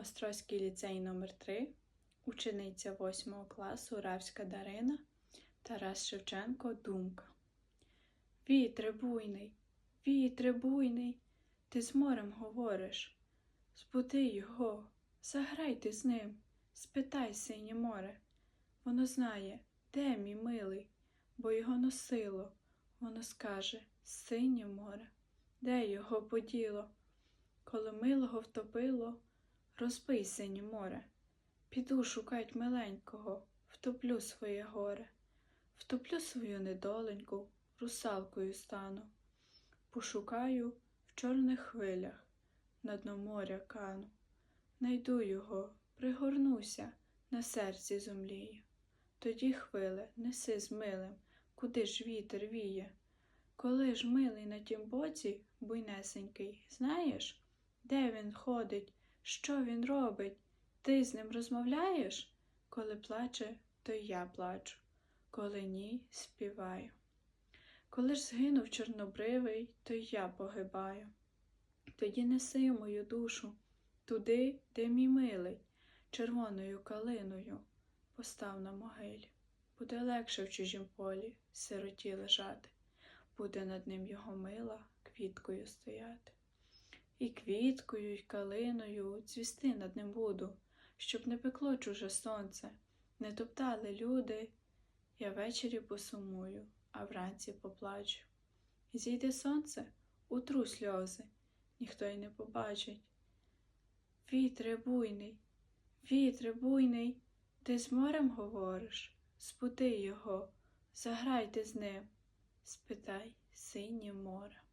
Острозький ліцей номер 3 учениця 8 класу Равська Дарина, Тарас Шевченко Думка. Вітре буйний, вітре буйний, ти з морем говориш. Збуди його, заграй ти з ним, спитай синє море. Воно знає, де мій милий, бо його носило. Воно скаже синє море, де його поділо? Коли милого втопило, розбий синє море. Піду шукать миленького, втоплю своє горе, втоплю свою недоленьку, русалкою стану. Пошукаю в чорних хвилях, на дно моря кану. Найду його, пригорнуся, на серці зумліє. Тоді хвиле, неси з милим, куди ж вітер віє. Коли ж милий на тім боці, буйнесенький, знаєш, де він ходить, що він робить? Ти з ним розмовляєш? Коли плаче, то я плачу, коли ні, співаю. Коли ж згинув чорнобривий, то я погибаю. Тоді неси мою душу туди, де мій милий, червоною калиною постав на могилі. Буде легше в чужім полі сироті лежати, буде над ним його мила квіткою стояти. І квіткою, і калиною цвісти над ним буду, щоб не пекло чуже сонце, не топтали люди. Я ввечері посумую, а вранці поплачу. Зійде сонце, утру сльози, ніхто й не побачить. Вітре буйний, вітре буйний, ти з морем говориш, збуди його, заграйте з ним, спитай синє море.